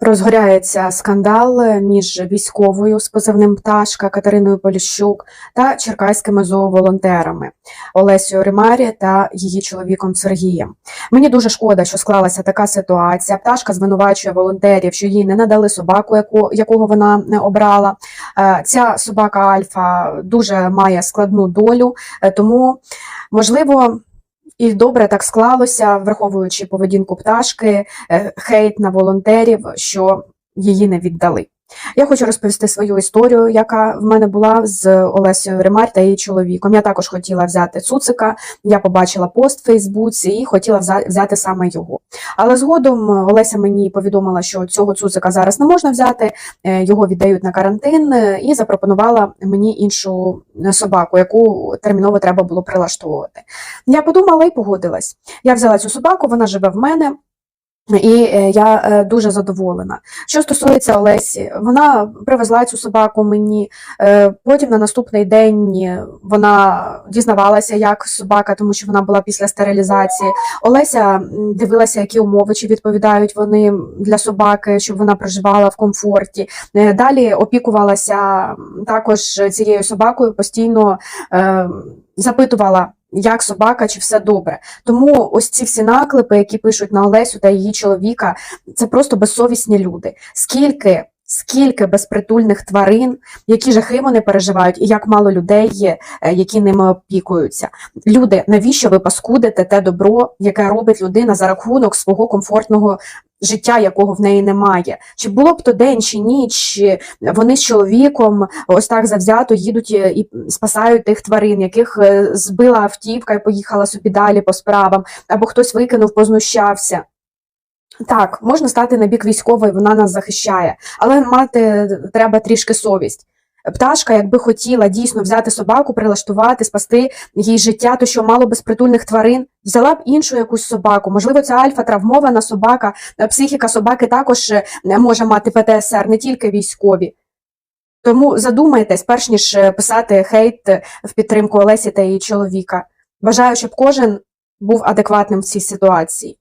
Розгоряється скандал між військовою з позивним Пташка Катериною Поліщук та черкаськими зооволонтерами Олесією Римарі та її чоловіком Сергієм. Мені дуже шкода, що склалася така ситуація. Пташка звинувачує волонтерів, що їй не надали собаку, яку, якого вона не обрала. Е, Ця собака Альфа дуже має складну долю, е, тому можливо. І добре так склалося, враховуючи поведінку пташки, е, хейт на волонтерів, що її не віддали. Я хочу розповісти свою історію, яка в мене була з Олесею Ремар та її чоловіком. Я також хотіла взяти цуцика. Я побачила пост в Фейсбуці і хотіла взяти саме його. Але згодом Олеся мені повідомила, що цього цуцика зараз не можна взяти, е, його віддають на карантин, е, і запропонувала мені іншу е, собаку, яку терміново треба було прилаштовувати. Я подумала і погодилась. Я взяла цю собаку, вона живе в мене. І е, я е, дуже задоволена. Що стосується Олесі, вона привезла цю собаку мені. е, Потім на наступний день вона дізнавалася, як собака, тому що вона була після стерилізації. Олеся дивилася, які умови, чи відповідають вони для собаки, щоб вона проживала в комфорті. Далі опікувалася також цією собакою, постійно запитувала. Як собака, чи все добре? Тому ось ці всі наклепи, які пишуть на Олесю та її чоловіка, це просто безсовісні люди. Скільки, скільки безпритульних тварин, які жахи вони переживають, і як мало людей є, е, які ними опікуються. Люди, навіщо ви паскудите те добро, яке робить людина за рахунок свого комфортного життя, якого в неї немає? Чи було б то день чи ніч, чи вони з чоловіком ось так завзято їдуть і і спасають тих тварин, яких е, збила автівка і поїхала собі далі по справам, або хтось викинув, познущався. Так, можна стати на бік військової, вона нас захищає, але мати треба трішки совість. Пташка, якби хотіла дійсно взяти собаку, прилаштувати, спасти їй життя, то що мало безпритульних тварин, взяла б іншу якусь собаку. Можливо, ця альфа травмована собака, психіка собаки також е, може мати ПТСР, не тільки військові. Тому задумайтесь, перш ніж е, писати хейт е, в підтримку Олесі та її чоловіка. Бажаю, щоб кожен був адекватним в цій ситуації.